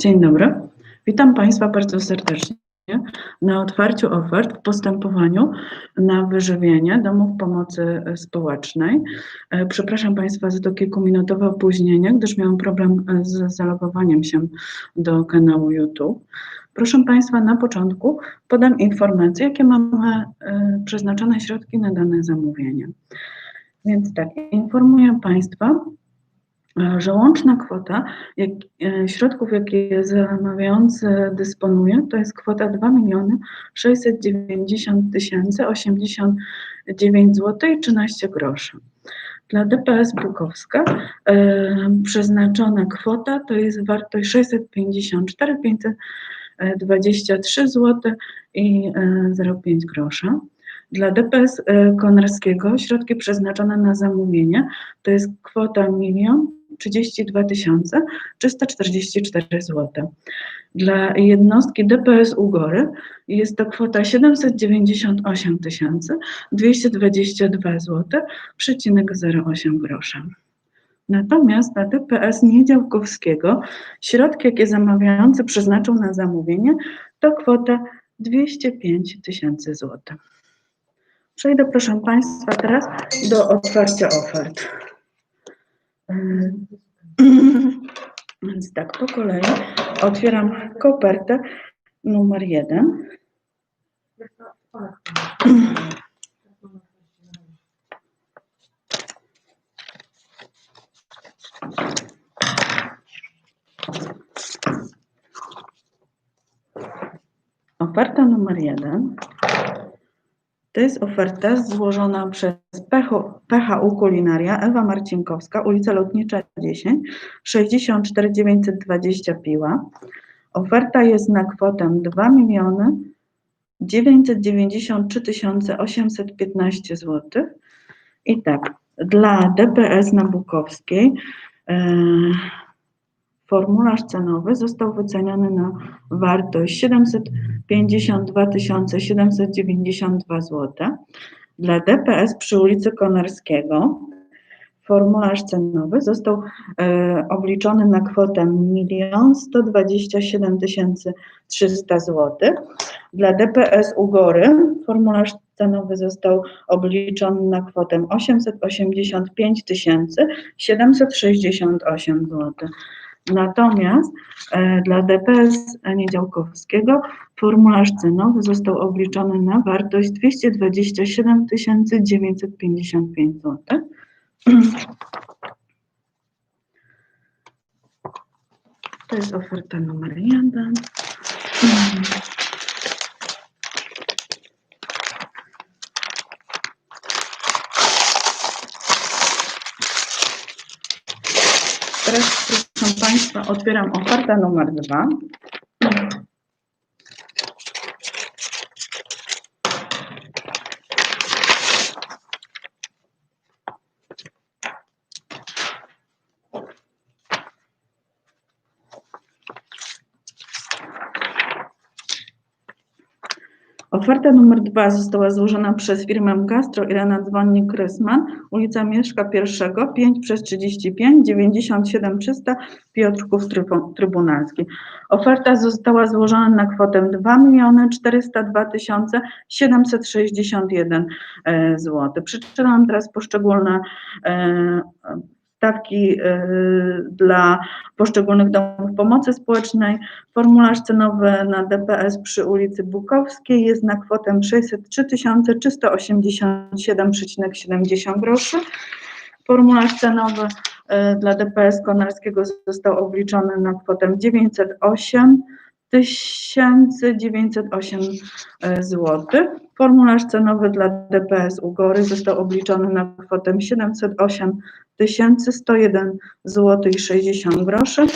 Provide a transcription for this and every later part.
Dzień dobry. Witam Państwa bardzo serdecznie na otwarciu ofert w postępowaniu na wyżywienie domów pomocy społecznej. E, Przepraszam Państwa za to kilkuminutowe opóźnienie, gdyż miałam problem e, z zalogowaniem się do kanału YouTube. Proszę Państwa, na początku podam informacje, jakie mamy e, przeznaczone środki na dane zamówienie. Więc tak, informuję Państwa, że łączna kwota jak, e, środków, jakie zamawiający dysponuje, to jest kwota 2 miliony 690 tysięcy 89 zł i 13 groszy. Dla DPS Bukowska e, przeznaczona kwota to jest wartość 654 523 zł i e, 0,5 grosza. Dla DPS e, Konarskiego środki przeznaczone na zamówienie to jest kwota 1 32 344 zł. Dla jednostki DPS Ugory jest to kwota 798 222 zł, przecinek 08 grosza. Natomiast dla DPS Niedziałkowskiego środki, jakie zamawiający przeznaczył na zamówienie, to kwota 205 tysięcy złotych. Przejdę, proszę Państwa, teraz do otwarcia ofert. Ym, Więc tak, po kolei otwieram kopertę numer jeden. Oferta numer jeden to jest oferta złożona przez PH, PHU Kulinaria Ewa Marcinkowska, ulica Lotnicza 10, 64 920 Piła. Oferta jest na kwotę 2 miliony 993 815 zł. I tak, dla DPS na Bukowskiej e, formularz cenowy został wyceniony na wartość 752 792 zł. Dla DPS przy ulicy Konarskiego formularz cenowy został e, obliczony na kwotę 1 127 300 zł. Dla DPS Ugory formularz cenowy został obliczony na kwotę 885 768 zł. Natomiast e, dla DPS Niedziałkowskiego formularz cenowy został obliczony na wartość 227 955 zł. To jest oferta numer jeden. Teraz, proszę Państwa, otwieram ofertę numer dwa. Oferta numer dwa została złożona przez firmę Gastro Irena Dzwonnik-Krysman, ulica Mieszka I, 5 przez 35, 97 300, Piotrków Trybu- Trybunalski. Oferta została złożona na kwotę 2 miliony 402 761 zł. Przeczytam teraz poszczególne e, stawki e, dla poszczególnych domów pomocy społecznej. Formularz cenowy na DPS przy ulicy Bukowskiej jest na kwotę 603 387,70 groszy. Formularz cenowy e, dla DPS Konarskiego został obliczony na kwotę 908 908 zł. Formularz cenowy dla DPS Ugory został obliczony na kwotę 708 1101 zł i 60 groszy.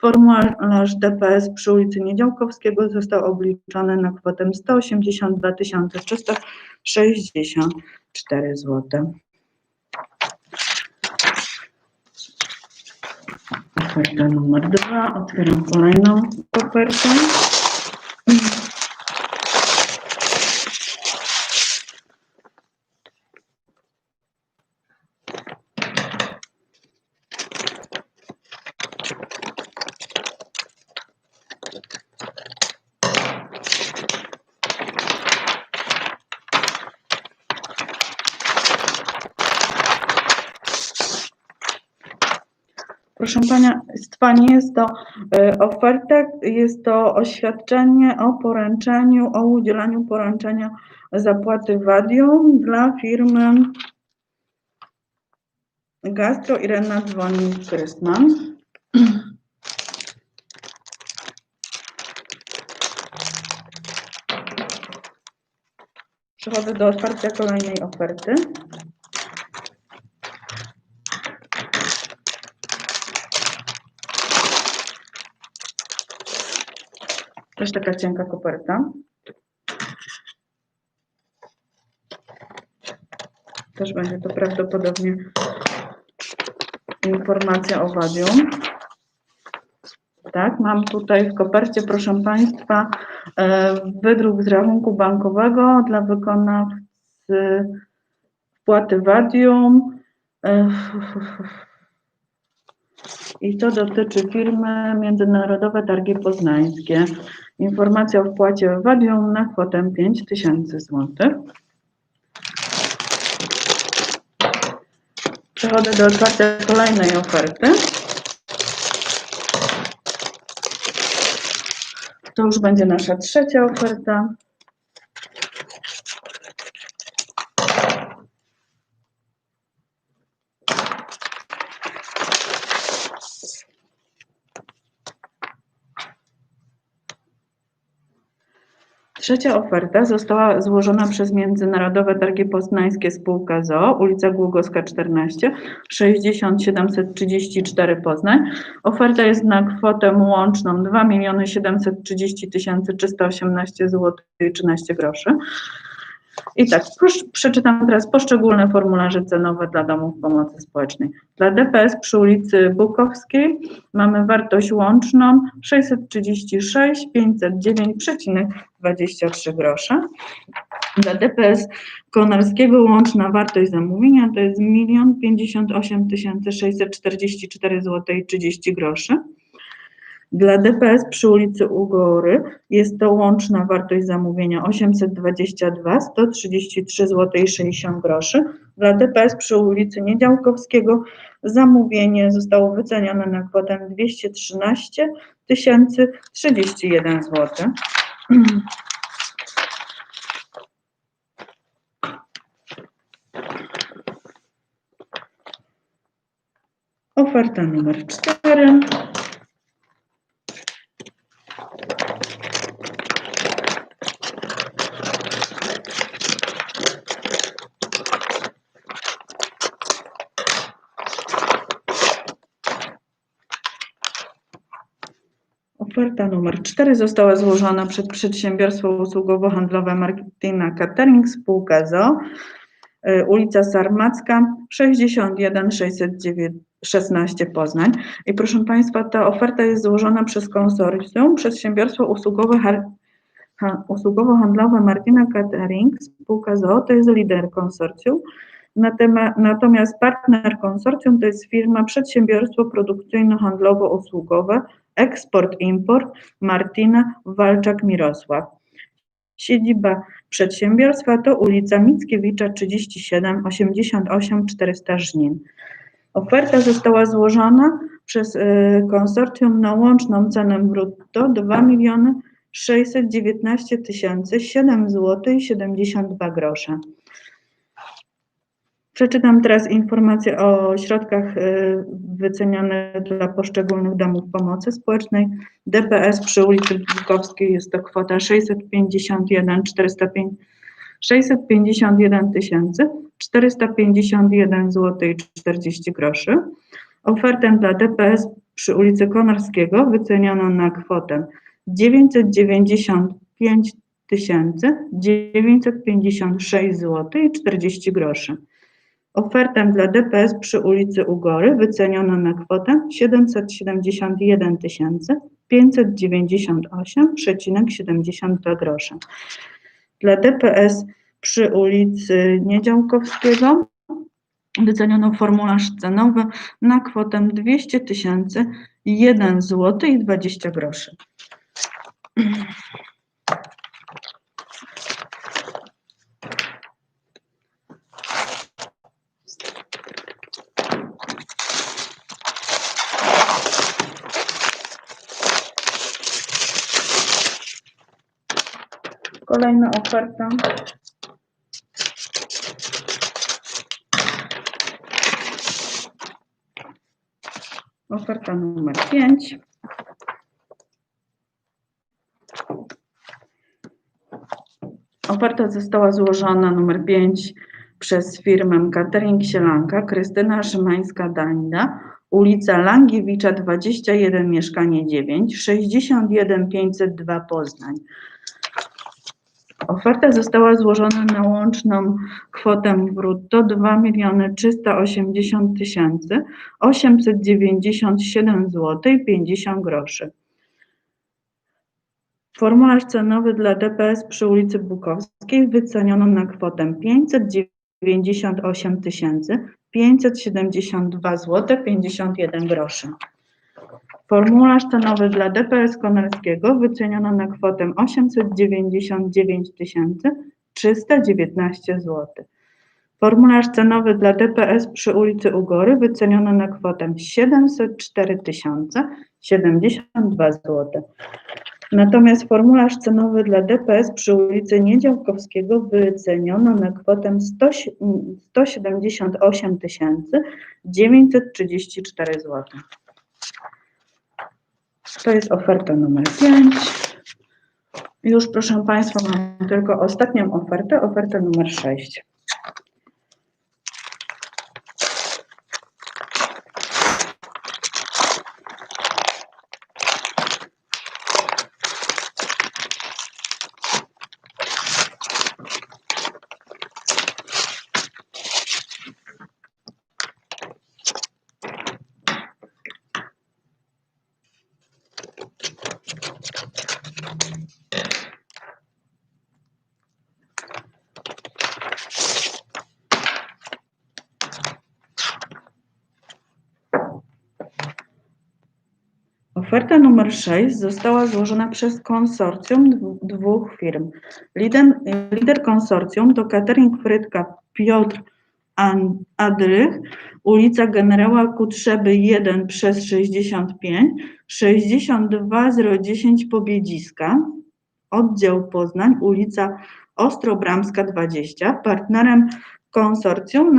Formularz DPS przy ulicy Niedziałkowskiego został obliczony na kwotę 182 364 zł. Oferta numer dwa. Otwieram kolejną kopertę. Proszę Państwa, nie jest to e, oferta, jest to oświadczenie o poręczeniu, o udzielaniu poręczenia zapłaty wadium dla firmy Gastro Irena Dzwoni-Krysman. Przechodzę do otwarcia kolejnej oferty. Też taka cienka koperta. Też będzie to prawdopodobnie informacja o wadium. Tak, mam tutaj w kopercie, proszę Państwa, e, wydruk z rachunku bankowego dla wykonawcy wpłaty wadium. I to dotyczy firmy Międzynarodowe Targi Poznańskie. Informacja o wpłacie wadium na kwotę 5000 zł. Przechodzę do otwarcia kolejnej oferty. To już będzie nasza trzecia oferta. Trzecia oferta została złożona przez Międzynarodowe Targi Poznańskie Spółka ZOO, ulica Głogowska 14, 60 734 Poznań. Oferta jest na kwotę łączną 2 730 318 zł i 13 groszy. I tak, przeczytam teraz poszczególne formularze cenowe dla domów pomocy społecznej. Dla DPS przy ulicy Bukowskiej mamy wartość łączną 636 509,23 grosze. Dla DPS Konarskiego łączna wartość zamówienia to jest 1 58 644 zł i 30 groszy. Dla DPS przy ulicy Ugory jest to łączna wartość zamówienia 822 133 zł i 60 groszy. Dla DPS przy ulicy Niedziałkowskiego zamówienie zostało wycenione na kwotę 213 031 zł. Oferta numer 4. Oferta numer 4 została złożona przez przedsiębiorstwo usługowo-handlowe Martina Catering spółka ZO, y, ulica Sarmacka 61 616 Poznań. I proszę Państwa, ta oferta jest złożona przez konsorcjum Przedsiębiorstwo usługowe ha, usługowo-handlowe Martina Catering spółka ZO, to jest lider konsorcjum. Natomiast partner konsorcjum to jest firma Przedsiębiorstwo Produkcyjno-Handlowo-Usługowe Eksport-Import Martina Walczak-Mirosław. Siedziba przedsiębiorstwa to ulica Mickiewicza 37 88 400 Żnin. Oferta została złożona przez y, konsorcjum na łączną cenę brutto 2 miliony 619 7 zł i 72 grosze. Przeczytam teraz informacje o środkach y, wycenionych dla poszczególnych domów pomocy społecznej. DPS przy ulicy Bukowskiej jest to kwota 651 405 651 451 zł i 40 groszy. Ofertę dla DPS przy ulicy Konarskiego wyceniono na kwotę 995 956 zł i 40 groszy. Ofertę dla DPS przy ulicy Ugory wyceniono na kwotę 771 598,72 groszy. Dla DPS przy ulicy Niedziałkowskiego wyceniono formularz cenowy na kwotę 200 tysięcy 1 zł i 20 groszy. Kolejna oferta. Oferta numer 5. Oferta została złożona numer 5 przez firmę Catering Sielanka, Krystyna Szymańska-Dańda, ulica Langiewicza 21, mieszkanie 9, 61 502 Poznań. Oferta została złożona na łączną kwotę brutto 2 380 tysięcy 897 zł 50 groszy. Formularz cenowy dla DPS przy ulicy Bukowskiej wyceniono na kwotę 598 tysięcy 572 zł 51 groszy. Formularz cenowy dla DPS Konarskiego wyceniono na kwotę 899 319 zł. Formularz cenowy dla DPS przy ulicy Ugory wyceniono na kwotę 704 072 zł. Natomiast formularz cenowy dla DPS przy ulicy Niedziałkowskiego wyceniono na kwotę 100 178 934 zł. To jest oferta numer 5. Już proszę Państwa, mam tylko ostatnią ofertę, ofertę numer 6. Oferta numer 6 została złożona przez konsorcjum dwóch firm. Lider, lider konsorcjum to Catering Frytka Piotr Adrych, ulica Generała Kutrzeby 1 przez 65, 62010 Pobiedziska, oddział Poznań, ulica Ostrobramska 20. Partnerem konsorcjum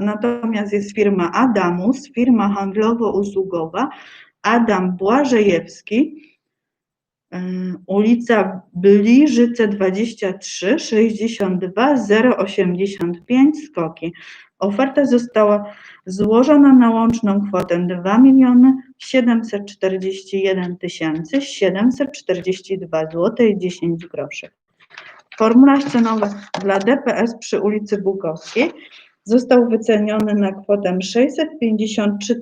natomiast jest firma Adamus, firma handlowo-usługowa, Adam Błażejewski, y, ulica Bliżyce 23, 62 085 Skoki. Oferta została złożona na łączną kwotę 2 miliony 741 tysięcy 742 zł i 10 groszy. Formularz cenowy dla DPS przy ulicy Bukowskiej został wyceniony na kwotę 653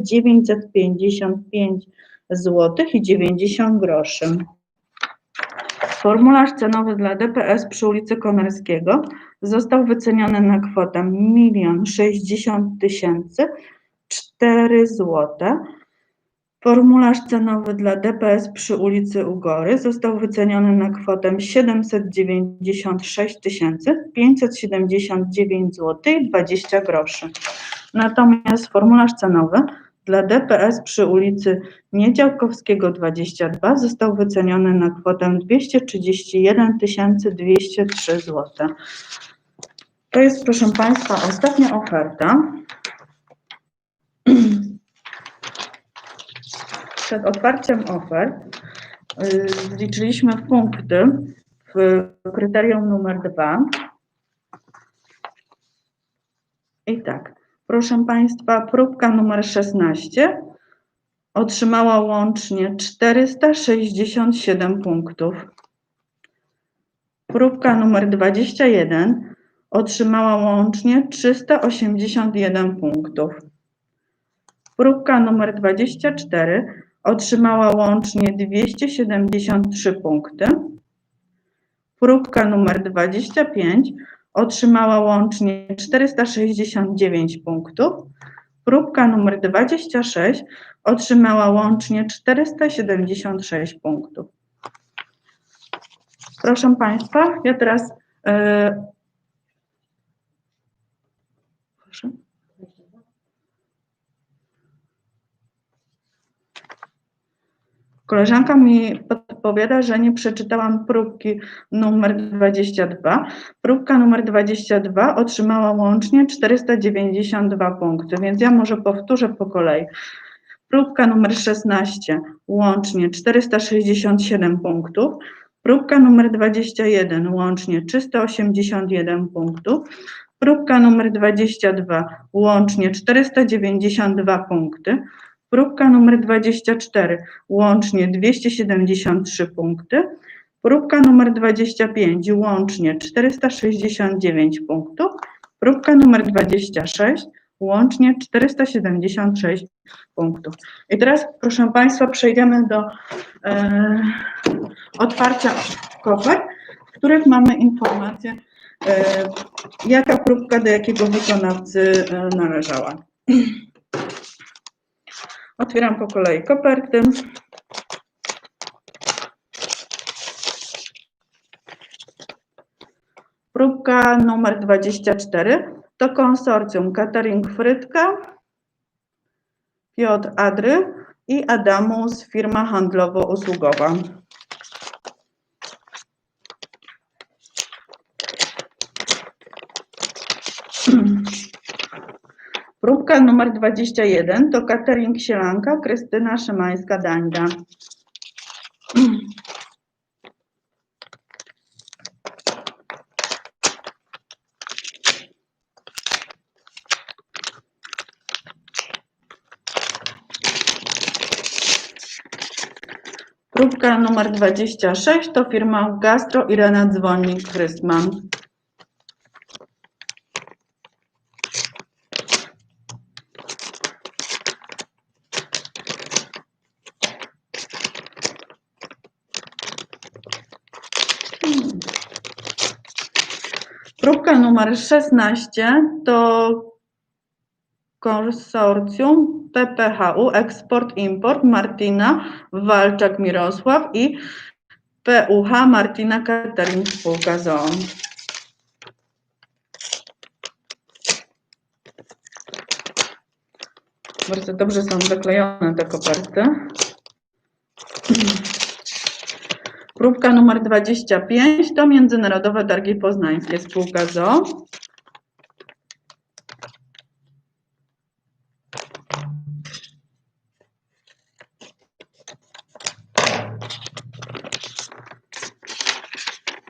955 zł i 90 groszy. Formularz cenowy dla DPS przy ulicy Konarskiego został wyceniony na kwotę 1 060 tysięcy 4 zł. Formularz cenowy dla DPS przy ulicy Ugory został wyceniony na kwotę 796 579 zł i 20 groszy. Natomiast formularz cenowy dla DPS przy ulicy Niedziałkowskiego 22 został wyceniony na kwotę 231 203 zł. To jest, proszę Państwa, ostatnia oferta. Przed otwarciem ofert y, zliczyliśmy punkty w kryterium numer dwa. I tak, proszę Państwa, próbka numer 16 otrzymała łącznie 467 punktów. Próbka numer 21 otrzymała łącznie 381 punktów. Próbka numer 24 otrzymała łącznie 273 punkty. Próbka numer 25 otrzymała łącznie 469 punktów. Próbka numer 26 otrzymała łącznie 476 punktów. Proszę Państwa, ja teraz. e, proszę. Koleżanka mi pod, podpowiada, że nie przeczytałam próbki numer 22. Próbka numer 22 otrzymała łącznie 492 punkty, więc ja może powtórzę po kolei. Próbka numer 16 łącznie 467 punktów. Próbka numer 21 łącznie 381 punktów. Próbka numer 22 łącznie 492 punkty. Próbka numer 24 łącznie 273 punkty. Próbka numer 25 łącznie 469 punktów. Próbka numer 26 łącznie 476 punktów. I teraz, proszę Państwa, przejdziemy do e, otwarcia kofert, w których mamy informację, e, jaka próbka do jakiego wykonawcy e, należała. Otwieram po kolei koperty. Próbka numer 24 to konsorcjum Catering Frytka, Piotr Adry i Adamus, firma handlowo-usługowa. Próbka numer 21 to catering Sielanka, Krystyna Szymańska-Dańda. Próbka numer 26 to firma Gastro Irena Dzwonnik-Krysman. Próbka numer 16 to konsorcjum PPHU Eksport-Import Martina Walczak Mirosław i PUH Martina Catering Spółka ZOO. Bardzo dobrze są zaklejone te koperty. Próbka numer 25 to Międzynarodowe Targi Poznańskie Spółka ZOO.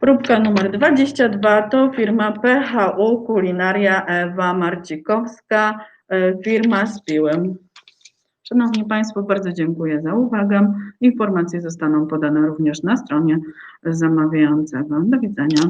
Próbka numer 22 to firma PHU Kulinaria Ewa Marcikowska, e, firma z piłem. Szanowni Państwo, bardzo dziękuję za uwagę. Informacje zostaną podane również na stronie zamawiającego. Do widzenia.